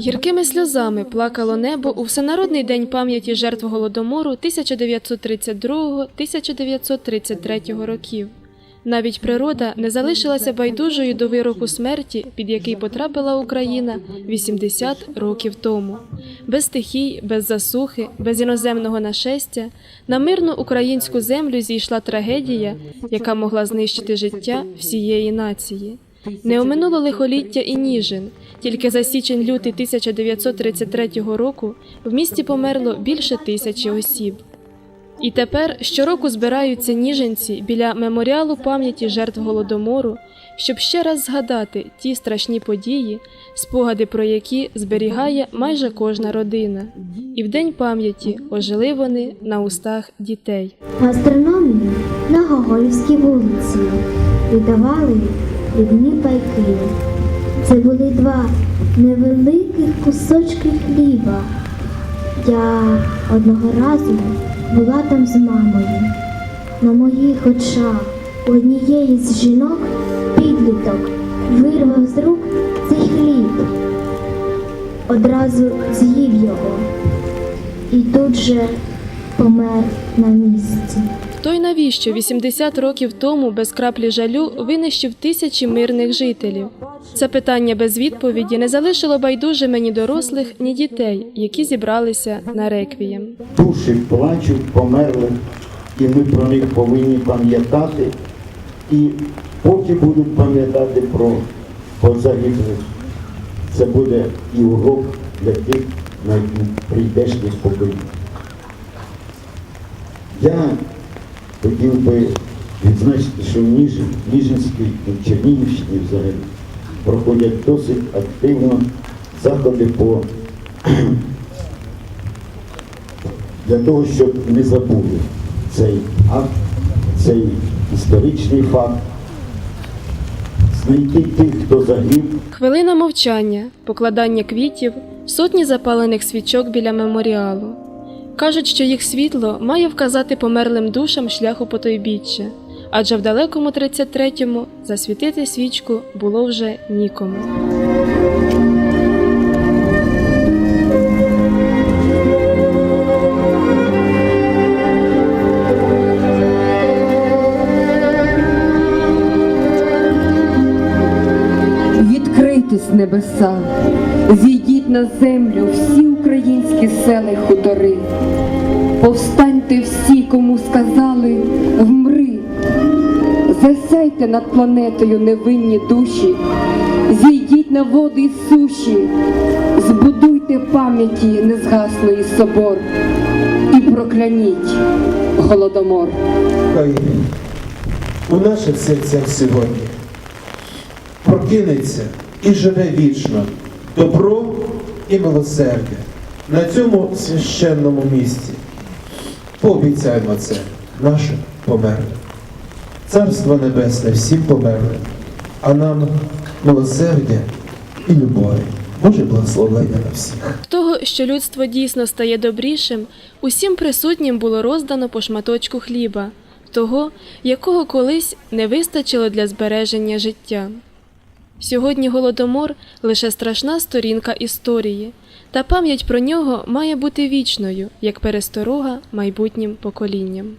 Гіркими сльозами плакало небо у Всенародний день пам'яті жертв Голодомору 1932-1933 років. Навіть природа не залишилася байдужою до вироку смерті, під який потрапила Україна 80 років тому. Без стихій, без засухи, без іноземного нашестя на мирну українську землю зійшла трагедія, яка могла знищити життя всієї нації. Не оминуло лихоліття і ніжин. Тільки за січень-лютий 1933 року в місті померло більше тисячі осіб. І тепер щороку збираються ніженці біля меморіалу пам'яті жертв голодомору, щоб ще раз згадати ті страшні події, спогади про які зберігає майже кожна родина. І в день пам'яті ожили вони на устах дітей. Гастрономію на Гоголівській вулиці віддавали дрібні пайки. Це були два невеликих кусочки хліба. Я одного разу була там з мамою. На моїх очах у однієї з жінок підліток вирвав з рук цей хліб. Одразу з'їв його і тут же помер на місці. Хто й навіщо 80 років тому без краплі жалю винищив тисячі мирних жителів? Це питання без відповіді не залишило байдужими ні дорослих, ні дітей, які зібралися на реквієм. душі плачуть, померли, і ми про них повинні пам'ятати, і поки будуть пам'ятати про позагиблих, це буде і урок для тих прийдешніх поколінь. Я хотів би відзначити, що в Ніж- Ніжинській і в Чернігівщині взагалі проходять досить активно заходи по для того, щоб не забули цей акт, цей історичний факт, знайти тих, хто загиб, Хвилина мовчання, покладання квітів, сотні запалених свічок біля меморіалу. Кажуть, що їх світло має вказати померлим душам шляху потойбіччя, адже в далекому 33-му засвітити свічку було вже нікому. Відкрийтесь небеса, зійдіть на землю всі українські села й хутори. Повстаньте всі, кому сказали вмри, засяйте над планетою невинні душі, зійдіть на води й суші, збудуйте пам'яті незгаслої собор. І прокляніть голодомор. У наших серцях сьогодні прокинеться і живе вічно добро і милосердя на цьому священному місці. Пообіцяємо це нашим померлим. Царство Небесне всім померлим, а нам милосердя і любові. Боже благословення на всіх. Того, що людство дійсно стає добрішим, усім присутнім було роздано по шматочку хліба, того, якого колись не вистачило для збереження життя. Сьогодні голодомор лише страшна сторінка історії, та пам'ять про нього має бути вічною, як пересторога майбутнім поколінням.